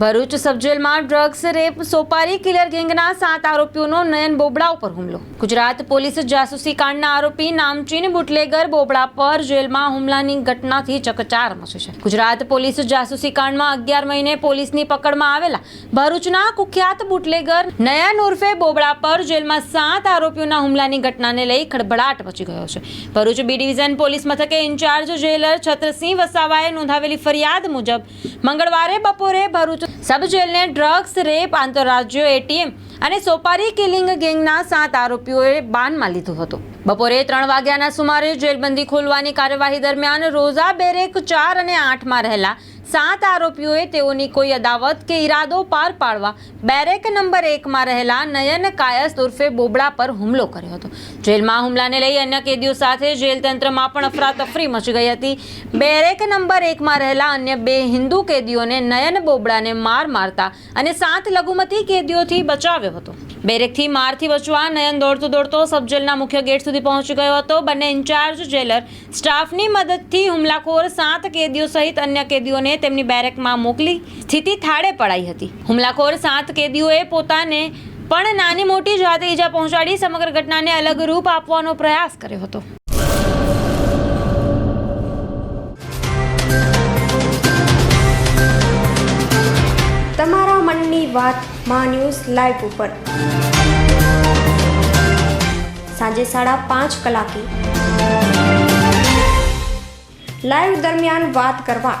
ભરૂચ સબજેલમાં drugs, rape, સોપારી, killer ગેંગના સાત આરોપીઓનો નયન બોબડા ઉપર હુમલો. ગુજરાત પોલીસ જાસૂસી કાંડના આરોપી નામચીન બુટલેગર બોબડા પર જેલમાં હુમલાની ઘટનાથી ચકચાર મચી છે. ગુજરાત પોલીસ જાસૂસી કાંડમાં અગિયાર મહિને પોલીસની પકડમાં આવેલા ભરૂચના કુખ્યાત બુટલેગર નયન ઉર્ફે બોબડા પર જેલમાં સાત આરોપીઓના હુમલાની ઘટનાને લઈ ખળભળાટ મચી ગયો છે. ભરૂચ બી ડિવિઝન પોલીસ મથકે ઇન્ચાર્જ જેલર છત્રસિંહ વસાવાએ નોંધાવેલી ફરિયાદ મુજબ મંગળવારે બપોરે ભરૂચ સબ જેલને ડ્રગ્સ, રેપ, આંતરરાજ્ય એટીએમ અને સોપારી કિલિંગ ગેંગના સાત આરોપીઓએ બાનમાં લીધો હતો. બપોરે ત્રણ વાગ્યાના સુમારે જેલબંધી ખોલવાની કાર્યવાહી દરમિયાન રોઝા બેરેક ચાર અને આઠમાં રહેલા સાત આરોપીઓએ તેઓની કોઈ અદાવત કે ઈરાદો પાર પાડવા બેરેક નંબર એકમાં રહેલા નયન કાયસ ઉર્ફે બોબડા પર હુમલો કર્યો હતો. જેલમાં હુમલાને લઈ અન્ય કેદીઓ સાથે જેલ તંત્રમાં પણ અફરાતફરી મચી ગઈ હતી. બેરેક નંબર એકમાં રહેલા અન્ય બે હિન્દુ કેદીઓને નયન બોબડાને માર મારતા અને સાત લઘુમતી કેદીઓથી બચાવ્યો હતો. બેરેકથી મારથી બચવા નયન દોડતો દોડતો સબજેલના મુખ્ય ગેટ સુધી પહોંચી ગયો હતો. બંને ઇન્ચાર્જ જેલર સ્ટાફની મદદથી હુમલાખોર સાત કેદીઓ સહિત અન્ય કેદીઓને તેમની બેરેકમાં મોકલી સ્થિતિ થાળે પડાઈ હતી. હુમલાખોર સાત કેદીઓએ પોતાને પણ નાની મોટી જાતે ઈજા પહોંચાડી સમગ્ર ઘટનાને અલગ રૂપ આપવાનો પ્રયાસ કર્યો હતો. તમારા મનની વાતમાં ન્યૂઝ લાઈવ ઉપર. સાંજે સાડા પાંચ કલાકે. લાઈવ દરમિયાન વાત કરવા.